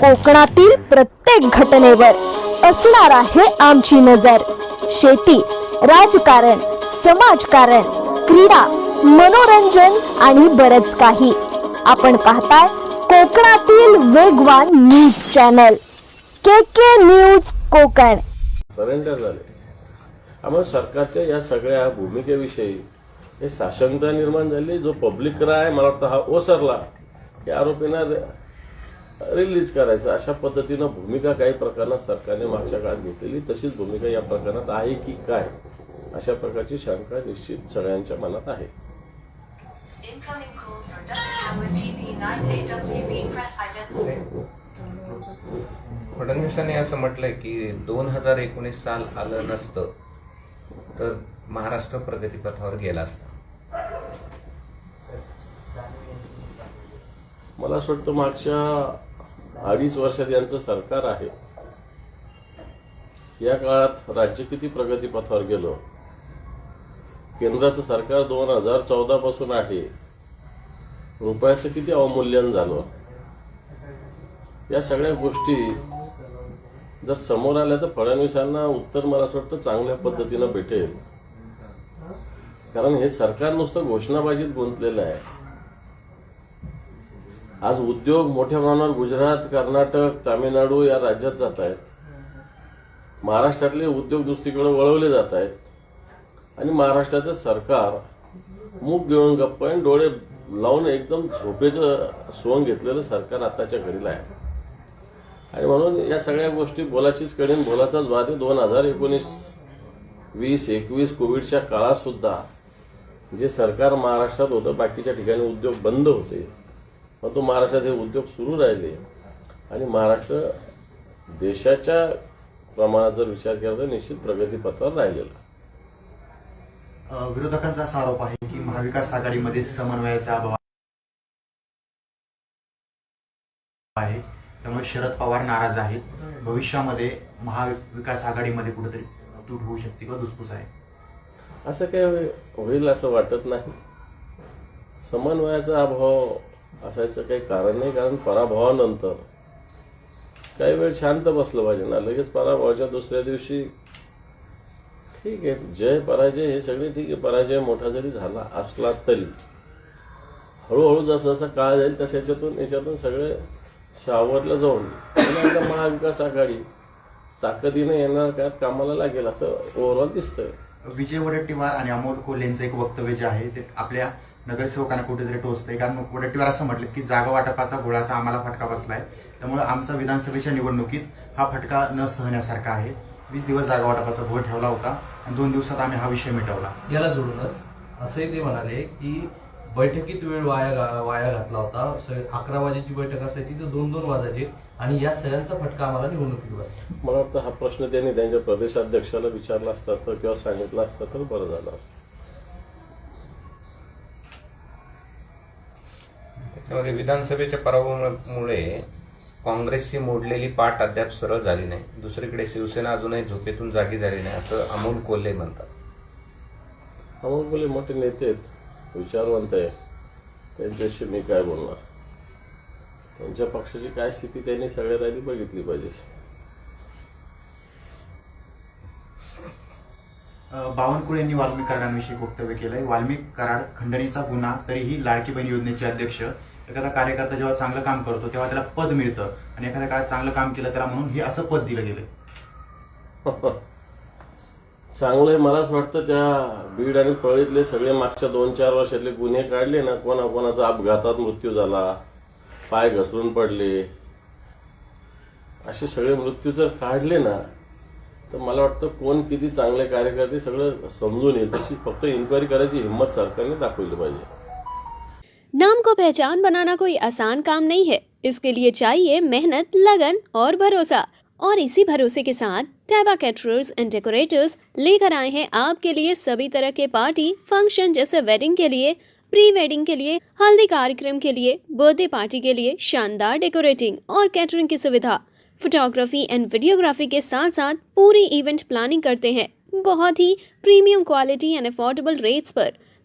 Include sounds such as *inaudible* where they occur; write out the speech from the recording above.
कोकणातील प्रत्येक घटनेवर असणार आहे आमची नजर. शेती राजकारण समाजकारण क्रीडा मनोरंजन आणि बरच काही. आपण पाहताय कोकणातील वेगवान news channel. K K news Konkan. Surrender झाले. आम्हाला सरकारच्या या सगळ्या भूमिकेविषयी हे साशंकता निर्माण झाली. जो पब्लिक राय मला वाटतं हा ओसरला की आरोपींना रिलीज करायचं. अशा पद्धतीनं भूमिका काही प्रकरणात सरकारने मागच्या काळात घेतलेली. तशीच भूमिका या प्रकरणात आहे की काय? अशा प्रकारची शंका निश्चित सगळ्यांच्या मनात आहे. Incoming call from Justin Howard TV 9AWB press identity. फडणवीसांनी असं म्हटलंय की दोन हजार एकोणीस साल आलं नसतं तर महाराष्ट्र प्रगतीपथावर गेला असता. मला असं वाटतं मागच्या अडीच वर्षात यांचं सरकार आहे. या काळात राज्य किती प्रगतीपथावर गेलं? केंद्राचं सरकार दोन हजार चौदा पासून आहे. रुपयाचं किती अवमूल्यन झालं? या सगळ्या गोष्टी जर समोर आल्या तर फडणवीसांना उत्तर मला असं वाटतं चांगल्या पद्धतीनं भेटेल. कारण हे सरकार नुसतं घोषणाबाजीत गुंतलेलं आहे. आज उद्योग मोठ्या प्रमाणावर गुजरात कर्नाटक तामिळनाडू या राज्यात जात आहेत. महाराष्ट्रातले उद्योग दुसरीकडे वळवले जात आहेत. आणि महाराष्ट्राचं सरकार मूग घेऊन गप्प आणि डोळे लावून एकदम झोपेचं सोंग घेतलेलं सरकार आताच्या घडीला आहे. आणि म्हणून या सगळ्या गोष्टी बोलाचीच कडेन बोलाचाच वाद आहे. दोन हजार एकोणीस वीस एकवीस कोविडच्या काळात सुद्धा जे सरकार महाराष्ट्रात होतं बाकीच्या ठिकाणी उद्योग बंद होते. मग तो महाराष्ट्रात हे उद्योग सुरू राहिले. आणि महाराष्ट्र देशाच्या प्रमाणात जर विचार केला तर निश्चित प्रगतीपथावर राहिलेला. विरोधकांचा असा आरोप आहे की महाविकास आघाडीमध्ये समन्वयाचा अभाव आहे. त्यामुळे शरद पवार नाराज आहेत. भविष्यामध्ये महाविकास आघाडीमध्ये कुठेतरी तूट होऊ शकते किंवा दुसपूस आहे. असं काही होईल असं वाटत नाही. समन्वयाचा अभाव असायचं काही कारण नाही कारण पराभवानंतर. काही वेळ शांत बसलं पाहिजे ना. लगेच पराभवाच्या दुसऱ्या दिवशी ठीक आहे जय पराजय हे सगळे ठीक आहे पराजय मोठा जरी झाला असला तरी. हळूहळू जसं जसा काळ जाईल तसं याच्यातून याच्यातून सगळे सावरलं जाऊन. पुन्हा महाविकास आघाडी ताकदीने येणार काय कामाला लागेल असं ओव्हरऑल दिसतंय. विजय वडेट्टीवार आणि अमोल कोल यांचं एक वक्तव्य जे आहे ते आपल्या नगरसेवकांना कुठेतरी टोचतंय. कारण वडेट्टीवार असं म्हटलं की जागा वाटपाचा गोळाचा आम्हाला फटका बसलाय. त्यामुळे आमचा विधानसभेच्या निवडणुकीत हा फटका न सहण्यासारखा आहे. वीस दिवस जागा वाटपाचा घोळ ठेवला होता आणि दोन दिवसात आम्ही हा विषय मिटवला. याला जोडूनच असंही ते म्हणाले की बैठकीत वेळ वाया वाया घातला होता. अकरा वाजेची बैठक असायची तर दोन दोन वाजायचे आणि या सगळ्यांचा फटका आम्हाला निवडणुकीत बसला. मला वाटतं हा प्रश्न त्यांनी त्यांच्या प्रदेशाध्यक्षाला विचारला असता तर किंवा सांगितला असता तर बरं झालं. असतं. त्याच्यामध्ये विधानसभेच्या पराभवामुळे काँग्रेसची मोडलेली पाठ अद्याप सरळ झाली नाही. दुसरीकडे शिवसेना अजूनही झोपेतून जागी झाली नाही असं अमोल कोल्हे म्हणतात. अमोल बोले मोठे नेते आहेत. विचारवंत आहे त्यांच्याशी मी काय बोलणार? त्यांच्या पक्षाची काय स्थिती त्यांनी सगळ्यात आधी बघितली पाहिजे. बावनकुळे यांनी वाल्मिक कराडांविषयी वक्तव्य केलंय. वाल्मिक कराड खंडणीचा गुन्हा तरीही लाडकी बहीण योजनेचे अध्यक्ष एखादा कार्यकर्ता जेव्हा चांगलं काम करतो तेव्हा त्याला पद मिळतं. आणि एखाद्या काळात चांगलं काम केलं त्याला म्हणून हे असं पद दिलं गेलं *laughs* चांगलं आहे मलाच वाटतं त्या बीड आणि पळीतले सगळे मागच्या दोन चार वर्षातले गुन्हे काढले ना कोणा कोणाचा अपघातात मृत्यू झाला पाय घसरून पडले. असे सगळे मृत्यू जर काढले ना तर मला वाटतं कोण किती चांगले कार्यकर्ते सगळं समजून येईल. तशी फक्त इन्क्वायरी करायची हिंमत सरकारने दाखवली पाहिजे. नाम को पहचान बनाना कोई आसान काम नहीं है। इसके लिए चाहिए मेहनत, लगन और भरोसा। और इसी भरोसे के साथ टैबा कैटरर्स एंड डेकोरेटर्स लेकर आए हैं आपके लिए सभी तरह के पार्टी फ़ंक्शन जैसे वेडिंग के लिए प्री वेडिंग के लिए, हल्दी कार्यक्रम के लिए बर्थडे पार्टी के लिए शानदार डेकोरेटिंग और कैटरिंग की सुविधा। फोटोग्राफी एंड वीडियोग्राफी के साथ साथ पूरी इवेंट प्लानिंग करते हैं। बहुत ही premium quality and affordable rates per.